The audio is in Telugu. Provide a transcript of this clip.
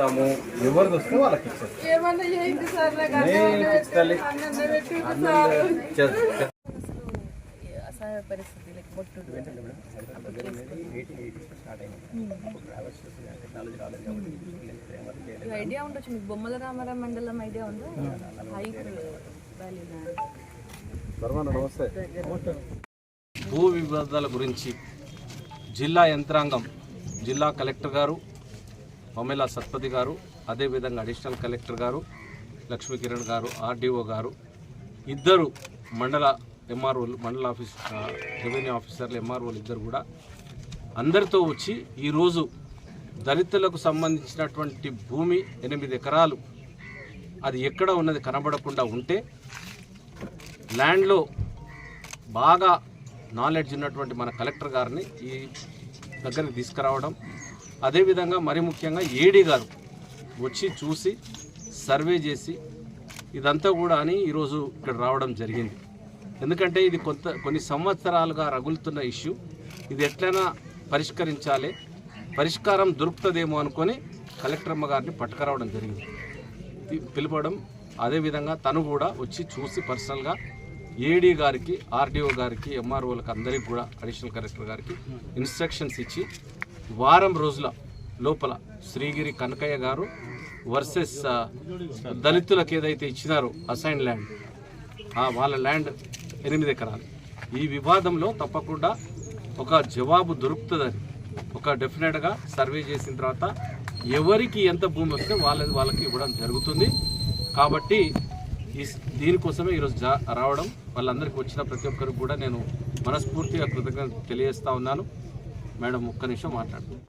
ఇద్దాము ఎవరిది వస్తే వాళ్ళకి చే- అసహాయ పరిస్థితి లైక్ బొట్టు ఐడియా ఉండొచ్చు మీకు బొమ్మల రామారావు మండలం ఐడియా ఉందా? భూ వివాదాల గురించి జిల్లా యంత్రాంగం జిల్లా కలెక్టర్ గారు మమేలా సత్పతి గారు అదేవిధంగా అడిషనల్ కలెక్టర్ గారు లక్ష్మీ కిరణ్ గారు ఆర్డీఓ గారు ఇద్దరు మండల ఎంఆర్ఓలు మండల ఆఫీస్ రెవెన్యూ ఆఫీసర్లు ఎంఆర్ఓలు ఇద్దరు కూడా అందరితో వచ్చి ఈరోజు దళితులకు సంబంధించినటువంటి భూమి ఎనిమిది ఎకరాలు అది ఎక్కడ ఉన్నది కనబడకుండా ఉంటే ల్యాండ్లో బాగా నాలెడ్జ్ ఉన్నటువంటి మన కలెక్టర్ గారిని ఈ దగ్గరికి తీసుకురావడం అదేవిధంగా మరి ముఖ్యంగా ఏడీ గారు వచ్చి చూసి సర్వే చేసి ఇదంతా కూడా అని ఈరోజు ఇక్కడ రావడం జరిగింది. ఎందుకంటే ఇది కొంత కొన్ని సంవత్సరాలుగా రగులుతున్న ఇష్యూ. ఇది ఎట్లయినా పరిష్కరించాలి. పరిష్కారం దొరుకుతుందేమో అనుకొని కలెక్టర్ గారిని పట్టుకురావడం జరిగింది. పిలవడం పిలపడం అదేవిధంగా తను కూడా వచ్చి చూసి పర్సనల్గా ఏడీ గారికి ఆర్డీఓ గారికి ఎంఆర్ఓలకు అందరికి కూడా అడిషనల్ కలెక్టర్ గారికి ఇన్స్ట్రక్షన్స్ ఇచ్చి వారం రోజుల లోపల శ్రీగిరి కనకయ్య గారు వర్సెస్ దళితులకు ఏదైతే ఇచ్చినారో అసైన్ ల్యాండ్ ఆ వాళ్ళ ల్యాండ్ ఎనిమిది ఎకరాలు. ఈ వివాదంలో తప్పకుండా ఒక జవాబు దొరుకుతుందని ఒక డెఫినెట్గా సర్వే చేసిన తర్వాత ఎవరికి ఎంత భూమి వస్తే వాళ్ళది వాళ్ళకి ఇవ్వడం జరుగుతుంది. కాబట్టి ఈ దీనికోసమే ఈరోజు జా రావడం వాళ్ళందరికీ వచ్చిన ప్రతి ఒక్కరికి కూడా నేను మనస్ఫూర్తిగా కృతజ్ఞత తెలియజేస్తా ఉన్నాను. మేడం ఒక్క నిమిషం మాట్లాడుతున్నాను